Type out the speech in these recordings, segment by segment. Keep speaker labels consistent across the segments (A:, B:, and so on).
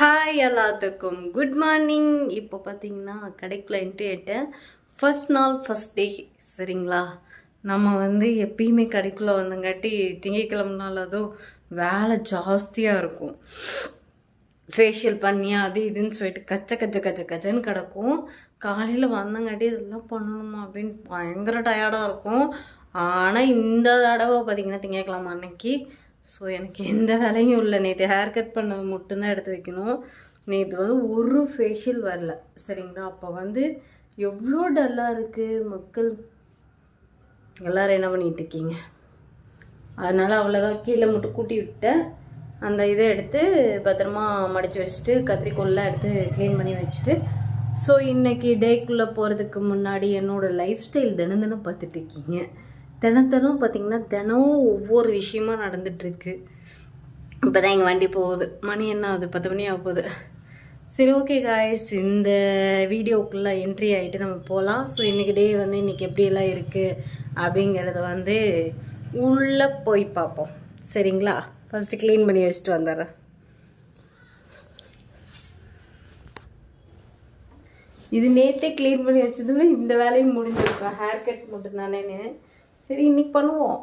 A: Hi எல்லாத்துக்கும். Good morning இப்போ பார்த்தீங்கன்னா கடைக்குள்ள என்ட்ரி ஃபஸ்ட் ஃபர்ஸ்ட் நாள் ஃபஸ்ட் டே சரிங்களா? நம்ம வந்து எப்பயுமே கடைக்குள்ளே வந்தங்காட்டி திங்கக்கிழமை அதுவும் வேலை ஜாஸ்தியாக இருக்கும். ஃபேஷியல் பண்ணி அது இதுன்னு சொல்லிட்டு கச்ச கச்ச கச்ச கச்சன்னு கிடக்கும். காலையில் வந்தங்காட்டி இதெல்லாம் பண்ணணுமா அப்படின்னு பயங்கர டயர்டாக இருக்கும். ஆனால் இந்த தடவை பார்த்தீங்கன்னா திங்கக்கிழமை அன்னைக்கு ஸோ எனக்கு எந்த வேலையும் இல்லை. நேற்று ஹேர் கட் பண்ண மட்டும்தான் எடுத்து வைக்கணும். நேற்று வந்து ஒரு ஃபேஷியல் வரல. சரிங்களா? அப்போ வந்து எவ்வளோ டல்லாக இருக்குது மக்கள். எல்லோரும் என்ன பண்ணிகிட்டு இருக்கீங்க? அதனால் அவ்வளோதான் கீழே மட்டும் கூட்டி விட்டேன் அந்த இதை எடுத்து பத்திரமா மடித்து வச்சுட்டு கத்திரிக்கோல்லாம் எடுத்து க்ளீன் பண்ணி வச்சுட்டு. ஸோ இன்றைக்கி டேக்குள்ளே போகிறதுக்கு முன்னாடி என்னோடய லைஃப் ஸ்டைல் தினம் தினம் பார்த்துட்டு இருக்கீங்க. தினம் தினம் பார்த்திங்கன்னா தினம் ஒவ்வொரு விஷயமா நடந்துகிட்ருக்கு இப்போ தான் எங்கள் வண்டி போகுது. மணி என்ன ஆகுது? பத்து மணி ஆக போகுது. சரி ஓகே காய்ஸ் இந்த வீடியோக்குள்ளே என்ட்ரி ஆகிட்டு நம்ம போகலாம் ஸோ இன்றைக்கி டே வந்து இன்றைக்கி எப்படியெல்லாம் இருக்குது அப்படிங்கிறத வந்து உள்ளே போய் பார்ப்போம். சரிங்களா? ஃபஸ்ட்டு க்ளீன் பண்ணி வச்சுட்டு வந்துடுறேன். இது நேற்றே க்ளீன் பண்ணி வச்சதுமே இந்த வேலையும் முடிஞ்சிருக்கும். ஹேர் கட் மட்டும் தானேன்னு சரி இன்னைக்கு பண்ணுவோம்.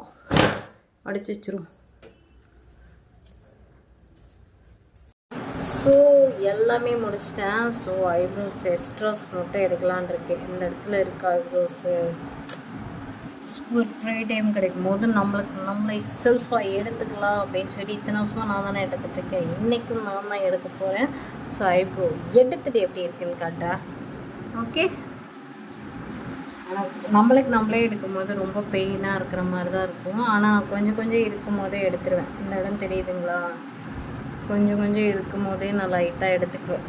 A: அடிச்சு வச்சிரும் ஸோ எல்லாமே முடிச்சிட்டேன். ஸோ ஐப்ரோஸ் எக்ஸ்ட்ராஸ் மட்டும் எடுக்கலான் இருக்கேன். இந்த இடத்துல இருக்க ஐப்ரோஸு ஒரு ஃப்ரீ டைம் கிடைக்கும் போது நம்மளுக்கு நம்மளை செல்ஃபாக எடுத்துக்கலாம் அப்படின்னு சொல்லி இத்தனை வருஷமாக நான் தானே எடுத்துகிட்டு இருக்கேன். இன்றைக்கும் நான் தான் எடுக்க போகிறேன் ஸோ ஐப்ரோ எடுத்துகிட்டு எப்படி இருக்குன்னு காட்டா? ஓகே ஆனால் நம்மளுக்கு நம்மளே எடுக்கும் போது ரொம்ப பெயினாக இருக்கிற மாதிரி தான் இருக்கும். ஆனால் கொஞ்சம் கொஞ்சம் இருக்கும் போதே எடுத்துருவேன். இந்த இடம் தெரியுதுங்களா? கொஞ்சம் கொஞ்சம் இருக்கும் போதே நான் லைட்டாக எடுத்துக்குவேன்.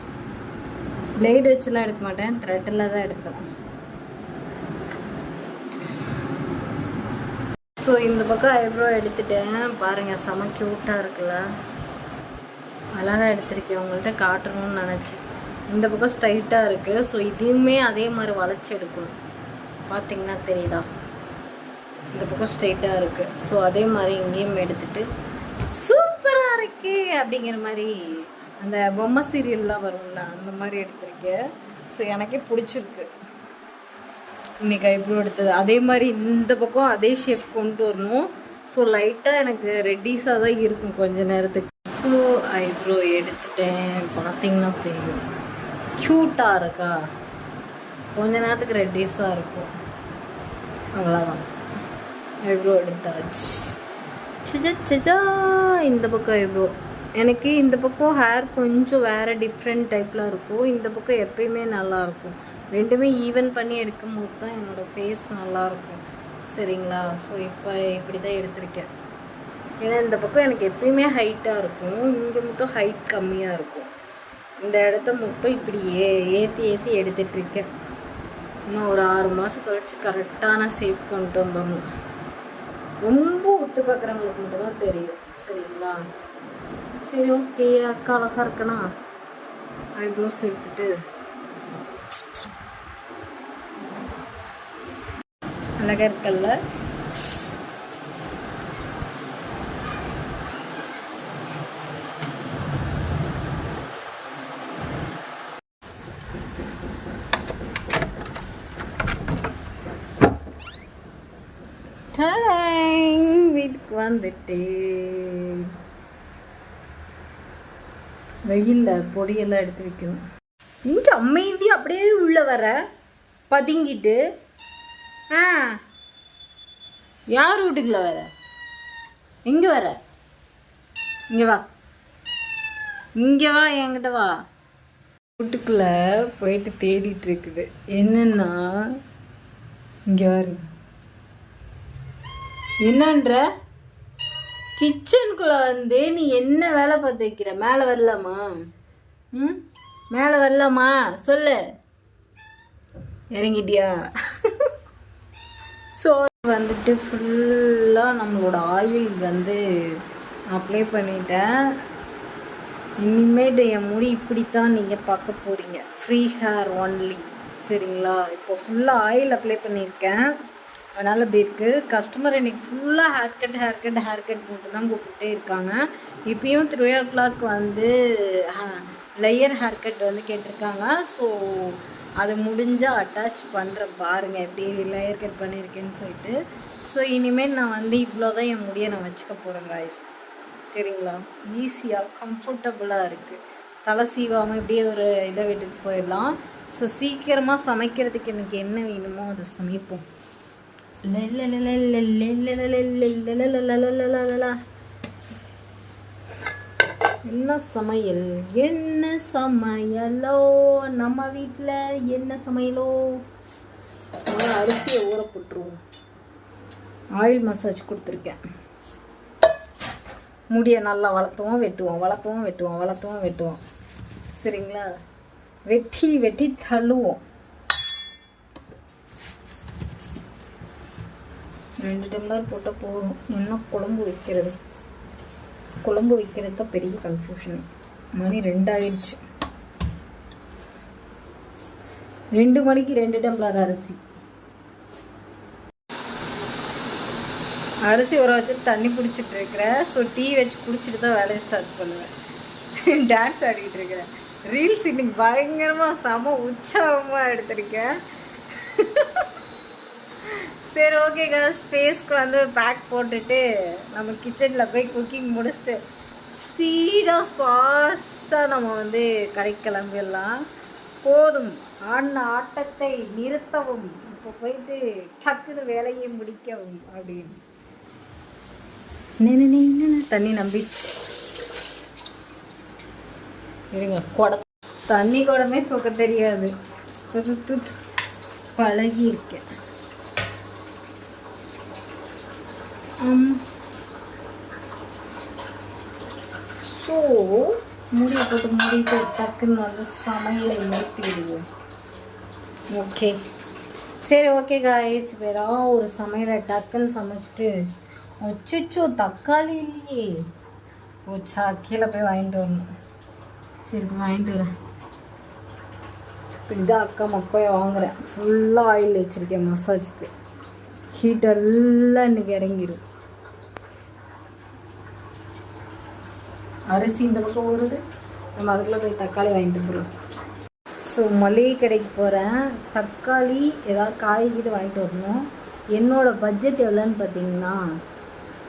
A: பிளேடு வச்சுலாம் எடுக்க மாட்டேன். த்ரெட்டில் தான் எடுப்பேன். ஸோ இந்த பக்கம் ஐப்ரோ எடுத்துட்டேன். பாருங்கள் செம க்யூட்டாக இருக்குல்ல? அழகாக எடுத்திருக்கேன். உங்கள்கிட்ட காட்டணும்னு நினச்சேன். இந்த பக்கம் ஸ்ட்ரைட்டாக இருக்குது ஸோ இதையுமே அதே மாதிரி வளைச்சி எடுக்கணும். பார்த்தீங்கன்னா தெரியுதா? இந்த பக்கம் ஸ்ட்ரெயிட்டாக இருக்குது ஸோ அதே மாதிரி இங்கேயும் எடுத்துட்டு சூப்பராக இருக்கே அப்படிங்கிற மாதிரி அந்த பொம்மை சீரியல்லாம் வரும்ல அந்த மாதிரி எடுத்திருக்கேன் ஸோ எனக்கே பிடிச்சிருக்கு. இன்னைக்கு ஐப்ரோ எடுத்தது. அதே மாதிரி இந்த பக்கம் அதே ஷேஃப் கொண்டு வரணும். ஸோ லைட்டாக எனக்கு ரெட்டிஸாக தான் இருக்கும் கொஞ்ச நேரத்துக்கு. ஸோ ஐப்ரோ எடுத்துட்டேன். பார்த்தீங்கன்னா தெரியும். க்யூட்டாக இருக்கா? கொஞ்ச நேரத்துக்கு ரெட்டிஸாக இருக்கும். அவ்வளோதான் ஐப்ரோ எடுத்தாச்சு. சஜா சஜா இந்த பக்கம் ஐப்ரோ எனக்கு இந்த பக்கம் ஹேர் கொஞ்சம் வேறு டிஃப்ரெண்ட் டைப்பில் இருக்கும். இந்த பக்கம் எப்பயுமே நல்லாயிருக்கும் ரெண்டுமே ஈவன் பண்ணி எடுக்கும் போது தான் என்னோடய ஃபேஸ் நல்லாயிருக்கும் சரிங்களா? ஸோ இப்போ இப்படி தான் எடுத்திருக்கேன். ஏன்னா இந்த பக்கம் எனக்கு எப்பயுமே ஹைட்டாக இருக்கும். இங்கே மட்டும் ஹைட் கம்மியாக இருக்கும். இந்த இடத்த மட்டும் இப்படி ஏ ஏற்றி ஏற்றி எடுத்துகிட்ருக்கேன் இன்னும் ஒரு ஆறு மாதம் கழிச்சு கரெக்டான சேஃப் கொண்டு வந்துடணும். ரொம்ப ஒத்து பார்க்குறவங்களுக்கு மட்டும்தான் தெரியும். சரிங்களா? சரி ஓகே அக்கா அழகாக இருக்கனா? ஐப்ரோஸ் எடுத்துட்டு. அழகாக இருக்கல்ல? வீட்டுக்கு வெயிலில் பொடியெல்லாம் எடுத்து வைக்கணும். இங்கே அமைதி அப்படியே உள்ளே வர பதுங்கிட்டு ஆ. யார் வீட்டுக்குள்ள வர? எங்கே வர? இங்கே வா. இங்கே வா என்கிட்ட வா. வீட்டுக்குள்ள போயிட்டு தேடிட்டு இருக்குது. என்னன்னா இங்கே வருங்க என்னன்ற? கிச்சனுக்குள்ளே வந்து நீ என்ன வேலை பார்த்து வைக்கிற? மேலே வரலாமா? ம்? மேலே வரலாமா? சொல்லு. இறங்கிட்டியா? ஸோ வந்துட்டு ஃபுல்லாக நம்மளோட ஆயில் வந்து அப்ளை பண்ணிட்டேன். இனிமேட்டு என் முடி இப்படித்தான் நீங்கள் பார்க்க போகிறீங்க ஃப்ரீ ஹேர் ஒன்லி சரிங்களா? இப்போ ஃபுல்லாக ஆயில் அப்ளை பண்ணியிருக்கேன். அதனால் இப்படி இருக்குது கஸ்டமர் இன்னைக்கு ஃபுல்லாக hair cut hair cut hair cut மட்டும் தான் கூப்பிட்டே இருக்காங்க. இப்பயும் த்ரீ ஓ கிளாக் வந்து லேயர் ஹேர் கட் வந்து கேட்டிருக்காங்க. ஸோ அது முடிஞ்சால் அட்டாச் பண்ணுறேன் பாருங்கள் எப்படி லேயர் கட் பண்ணியிருக்கேன்னு சொல்லிட்டு. ஸோ இனிமேல் நான் வந்து இவ்வளோ தான் என் முடியை நான் வச்சுக்க போகிறேன் காய்ஸ் சரிங்களா? ஈஸியாக கம்ஃபர்டபுளாக இருக்குது தலை சீவாமல் இப்படியே ஒரு இதை விட்டுட்டு போயிடலாம். ஸோ சீக்கிரமாக சமைக்கிறதுக்கு எனக்கு என்ன வேணுமோ அதை சமைப்போம். என்ன சமையல் என்ன சமையலோ நம்ம வீட்டில் என்ன சமையலோ அரிசியை ஊற போட்டுருவோம் ஆயில் மசாஜ் கொடுத்துருக்கேன் முடியை நல்லா வளர்த்துவோம் வெட்டுவோம் வளர்த்துவோம் வெட்டுவோம் வளர்த்துவோம் வெட்டுவோம் சரிங்களா வெட்டி வெட்டி தள்ளுவோம் ரெண்டு டம்ளர் போட்டால் போதும். என்ன குழம்பு வைக்கிறது. குழம்பு வைக்கிறது தான் பெரிய கன்ஃபியூஷன் மணி ரெண்டாயிடுச்சு. ரெண்டு மணிக்கு ரெண்டு டம்ளர் அரிசி. அரிசி ஊற வச்சு தண்ணி பிடிச்சிட்டு இருக்கிறேன் ஸோ டீ வச்சு குடிச்சிட்டு தான் வேலையை ஸ்டார்ட் பண்ணுவேன். டான்ஸ் ஆடிக்கிட்டு இருக்கிறேன். ரீல்ஸ் இன்னைக்கு பயங்கரமாக செம உற்சாகமாக எடுத்திருக்கேன். சரி ஓகே கேர்ள்ஸ் ஃபேஸ்க்கு வந்து பேக் போட்டுட்டு நம்ம கிச்சனில் போய் குக்கிங் முடிச்சுட்டு ஸ்பீடாக ஃபாஸ்ட்டாக நம்ம வந்து கடைக்கு கிளம்பிடலாம். போதும். ஆடின ஆட்டத்தை நிறுத்தவும். இப்போ போயிட்டு டக்குன்னு வேலையை முடிக்கவும் அப்படின்னு. நின்று தண்ணி நம்பிடுச்சு இருங்க குட தண்ணி குடமே தூக்க தெரியாது. தூக்கி தூக்கி பழகி இருக்கேன் ஸோ முடியை போட்டு மூடிட்டு டக்குன்னு வந்து சமையல் நிறுத்திடுவோம். ஓகே. சரி ஓகே காய்ஸ் இப்போ ஏதாவது ஒரு சமையலை டக்குன்னு சமைச்சிட்டு அச்சோ தக்காளி இல்லையே. போச்சா கீழே போய் வாங்கிட்டு வரணும். சரி போய் வாங்கிட்டு வரேன். இதான் அக்கா மக்கையை வாங்குறேன். ஃபுல்லாக ஆயில் வச்சுருக்கேன் மசாஜுக்கு ஹீட் எல்லாம் இன்னைக்கு இறங்கிடும் அரிசி இந்த பக்கம் வருது நம்ம அதுக்குள்ளே போய் தக்காளி வாங்கிட்டு போகிறோம் ஸோ மளிகை கடைக்கு போகிறேன் தக்காளி ஏதாவது காய்கறி வாங்கிட்டு வரணும். என்னோடய பட்ஜெட் எவ்வளோன்னு பார்த்தீங்கன்னா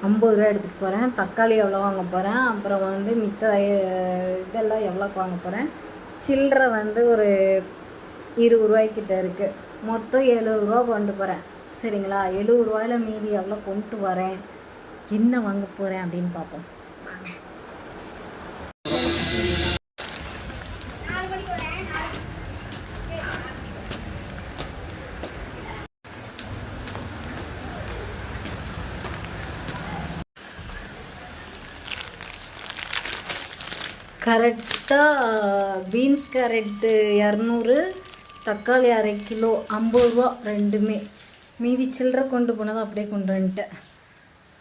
A: ஐம்பது ரூபா எடுத்துகிட்டு போகிறேன் தக்காளி எவ்வளோ வாங்க போகிறேன் அப்புறம் வந்து மித்த இதெல்லாம் எவ்வளோக்கு வாங்க போகிறேன் சில்லறை வந்து ஒரு இருபது ரூபாய்க்கிட்ட இருக்குது மொத்தம் எழுபது ரூபா கொண்டு போகிறேன் சரிங்களா? எழுபது ரூபாயில மீதி எவ்வளோ கொண்டு வரேன்? என்ன வாங்க போகிறேன் அப்படின்னு பார்ப்போம். கரெக்டாக பீன்ஸ் கேரட்டு இரநூறு தக்காளி அரை கிலோ ஐம்பது ரூபா ரெண்டுமே. மீதி சில்லறை கொண்டு போனதை அப்படியே கொண்டு வந்துட்டேன்.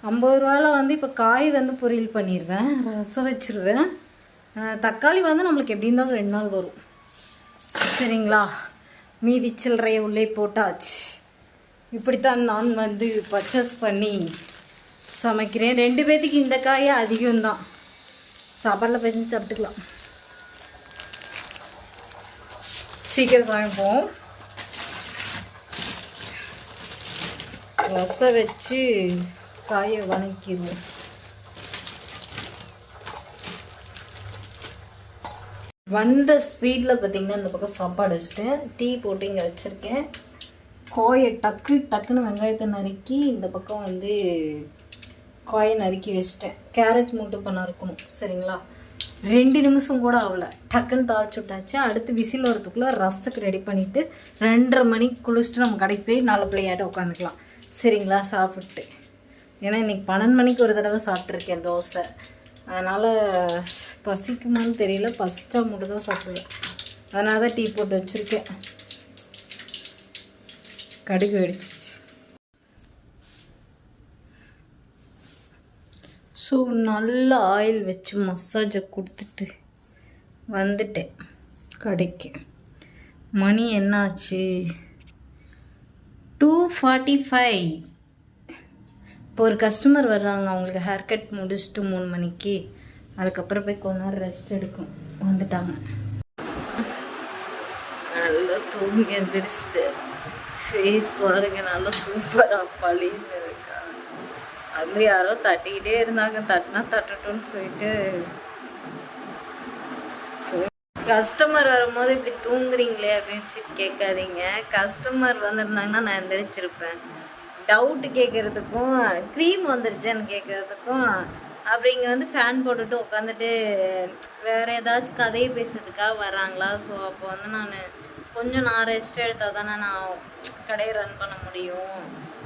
A: ஐம்பது ரூபாவில் வந்து இப்போ காய் வந்து பொரியல் பண்ணிடுவேன் ரசம் வச்சிருவேன். தக்காளி வந்து நம்மளுக்கு எப்படி இருந்தாலும் ரெண்டு நாள் வரும். சரிங்களா? மீதி சில்லறையை உள்ளே போட்டாச்சு. இப்படித்தான் நான் வந்து பர்ச்சேஸ் பண்ணி சமைக்கிறேன். ரெண்டு பேர்த்துக்கு இந்த காயே அதிகம்தான். சாப்பாடில் பேசி சாப்பிட்டுக்கலாம். சீக்கிரம் சமைப்போம். ரசம் வச்சு காயை வணக்கிடுவோம். வந்த ஸ்பீடில் பார்த்தீங்கன்னா இந்த பக்கம் சாப்பாடு வச்சுட்டேன். டீ போட்டு இங்கே வச்சுருக்கேன். காயை டக்கு டக்குன்னு வெங்காயத்தை நறுக்கி இந்த பக்கம் வந்து காயை நறுக்கி வச்சுட்டேன். கேரட் மூட்டு பண்ண இருக்கணும் சரிங்களா? ரெண்டு நிமிஷம் கூட ஆகல. டக்குன்னு தாளிச்சு விட்டாச்சு. அடுத்து விசில் வரத்துக்குள்ளே ரசத்துக்கு ரெடி பண்ணிவிட்டு ரெண்டரை மணிக்கு குளிச்சுட்டு நம்ம கடைக்கு போய் நாலு பிள்ளையாட்ட உட்காந்துக்கலாம். சரிங்களா சாப்பிட்டு. ஏன்னா இன்னைக்கு பன்னெண்டு மணிக்கு ஒரு தடவை சாப்பிட்ருக்கேன் தோசை. அதனால் பசிக்குமான்னு தெரியல. பசிச்சா மட்டும் தான் சாப்பிடுவேன். அதனால தான் டீ போட்டு வச்சுருக்கேன். கடுகு வெடிச்சிச்சு ஸோ நல்ல ஆயில் வச்சு மசாஜை கொடுத்துட்டு வந்துட்டேன். கடைக்கு. மணி என்னாச்சு? டூ ஃபார்ட்டி ஃபைவ் இப்போ ஒரு கஸ்டமர் வர்றாங்க அவங்களுக்கு ஹேர் கட் முடிச்சுட்டு மூணு மணிக்கு. அதுக்கப்புறம் போய் கொஞ்ச நேரம் ரெஸ்ட் எடுக்கும். வந்துட்டாங்க. நல்லா தூங்கி எந்திரிச்சிட்டு. ஃபேஸ் பாருங்க நல்லா சூப்பராக பழின்னு இருக்கா. வந்து யாரோ தட்டிக்கிட்டே இருந்தாங்க. தட்டினா தட்டட்டும்னு சொல்லிட்டு கஸ்டமர் வரும்போது இப்படி தூங்குறீங்களே அப்படின்னு சொல்லி கேட்காதீங்க. கஸ்டமர் வந்திருந்தாங்கன்னா நான் எந்திரிச்சிருப்பேன். டவுட்டு கேட்குறதுக்கும் க்ரீம் வந்துருச்சேன்னு கேட்குறதுக்கும் அப்புறம் இங்கே வந்து ஃபேன் போட்டுட்டு உட்காந்துட்டு வேறு ஏதாச்சும் கதையை பேசுறதுக்காக வராங்களா ஸோ அப்போ வந்து நான் கொஞ்சம் நான் ரெஸ்ட் எடுத்தால் தானே நான் கடையை ரன் பண்ண முடியும்.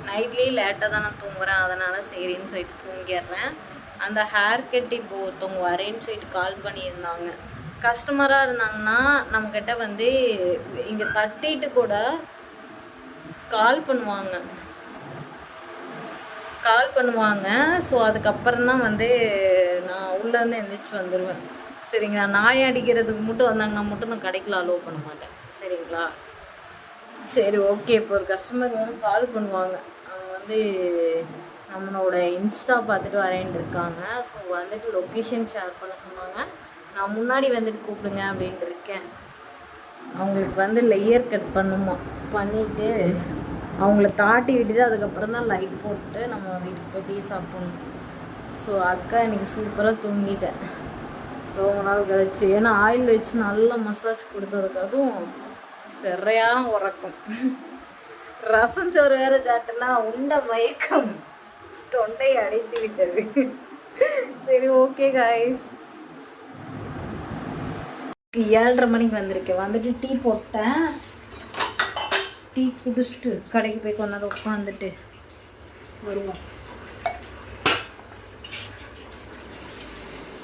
A: நைட்லேயும் லேட்டாக தான் நான் தூங்குறேன். அதனால் சரின்னு சொல்லிட்டு தூங்கிடுறேன். அந்த ஹேர் கட் இப்போ ஒருத்தவங்க வரேன்னு சொல்லிட்டு கால் பண்ணியிருந்தாங்க. கஸ்டமராக இருந்தாங்கன்னா நம்மக்கிட்ட வந்து இங்கே தட்டிட்டு கூட கால் பண்ணுவாங்க. கால் பண்ணுவாங்க. ஸோ அதுக்கப்புறம் தான் வந்து நான் உள்ளேருந்து எந்திரிச்சு வந்துடுவேன் சரிங்களா? நாய் அடிக்கிறதுக்கு மட்டும் வந்தாங்கன்னா மட்டும் நான் கடைக்குள்ள அலோவ் பண்ண மாட்டேன். சரிங்களா? சரி ஓகே இப்போ ஒரு கஸ்டமர் வந்து கால் பண்ணுவாங்க. அவங்க வந்து நம்மளோட இன்ஸ்டா பார்த்துட்டு வரேன் இருக்காங்க. ஸோ வந்துட்டு லொக்கேஷன் ஷேர் பண்ண சொன்னாங்க. நான் முன்னாடி வந்துட்டு கூப்பிடுங்க அப்படின்ட்டு இருக்கேன். அவங்களுக்கு வந்து லேயர் கட் பண்ணுமா பண்ணிவிட்டு அவங்கள தாட்டி விட்டுட்டு அதுக்கப்புறம் தான் லைட் போட்டு நம்ம வீட்டுக்கு போய் டீ சாப்பிடணும். ஸோ அக்கா இன்றைக்கி சூப்பராக தூங்கிட்டேன் ரொம்ப நாள் கழிச்சு. ஏன்னா ஆயில் வச்சு நல்லா மசாஜ் கொடுத்ததுக்கு அதுவும் சரியான உறக்கம். ரசம் சோறு வேற சாட்டுனா உண்ட மயக்கம். தொண்டை அடைத்து விட்டது. சரி ஓகே காய்ஸ் ஏழரை மணிக்கு வந்திருக்கேன். வந்துட்டு டீ போட்டேன். டீ குடிச்சிட்டு கடைக்கு போய் கொஞ்ச நேரம் உட்காந்துட்டு வருவோம்.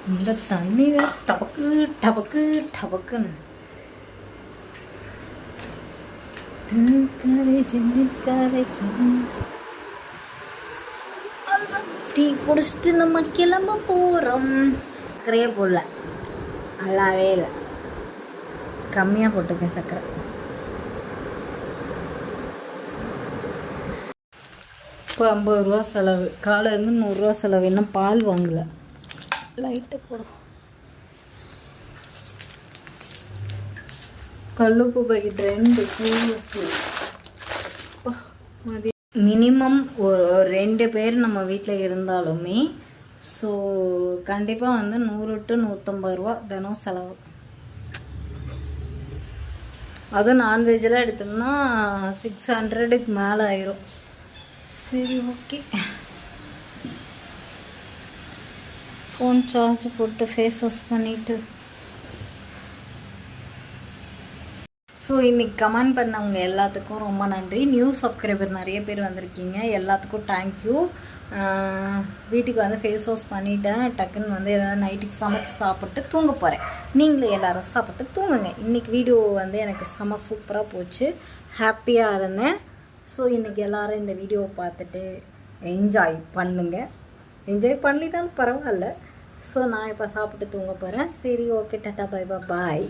A: இந்த தண்ணி டபக்கு டபக்கு டபக்குன்னு. டீ குடிச்சிட்டு நம்ம கிளம்ப போகிறோம் சர்க்கரையே போடல. நல்லாவே இல்லை. கம்மியாக போட்டிருக்கேன் சர்க்கரை இப்போ ஐம்பது ரூபா செலவு. காலையிலேருந்து நூறுரூவா செலவு. இன்னும் பால் வாங்கலை. லைட்டை போடும் கல்லுப்பு பாக்கெட் ரெண்டு பூவுப்பு மதியம். மினிமம் ஒரு ஒரு ரெண்டு பேர் நம்ம வீட்டில் இருந்தாலுமே ஸோ கண்டிப்பாக வந்து நூறு டு நூற்றம்பது ரூபா தினம் செலவு. அதுவும் நான்வெஜ்ஜெலாம் எடுத்தோம்னா சிக்ஸ் ஹண்ட்ரடுக்கு மேலே ஆயிரும். சரி ஓகே ஃபோன் சார்ஜ் போட்டு ஃபேஸ் வாஷ் பண்ணிவிட்டு ஸோ இன்றைக்கி கமெண்ட் பண்ணவங்க எல்லாத்துக்கும் ரொம்ப நன்றி. நியூ சப்ஸ்கிரைபர் நிறைய பேர் வந்திருக்கீங்க. எல்லாத்துக்கும் தேங்க்யூ வீட்டுக்கு வந்து ஃபேஸ் வாஷ் பண்ணிவிட்டேன் டக்குன்னு வந்து எதாவது நைட்டுக்கு சமைச்சு சாப்பிட்டு தூங்க போகிறேன் நீங்களும் எல்லோரும் சாப்பிட்டு தூங்குங்க. இன்றைக்கி வீடியோ வந்து எனக்கு செம சூப்பராக போச்சு. ஹாப்பியாக இருந்தேன். ஸோ இன்றைக்கி எல்லோரும் இந்த வீடியோவை பார்த்துட்டு என்ஜாய் பண்ணுங்க. என்ஜாய் பண்ணலினாலும் பரவாயில்ல. ஸோ நான் இப்போ சாப்பிட்டு தூங்க போகிறேன் சரி ஓகே டாட்டா பை பாய்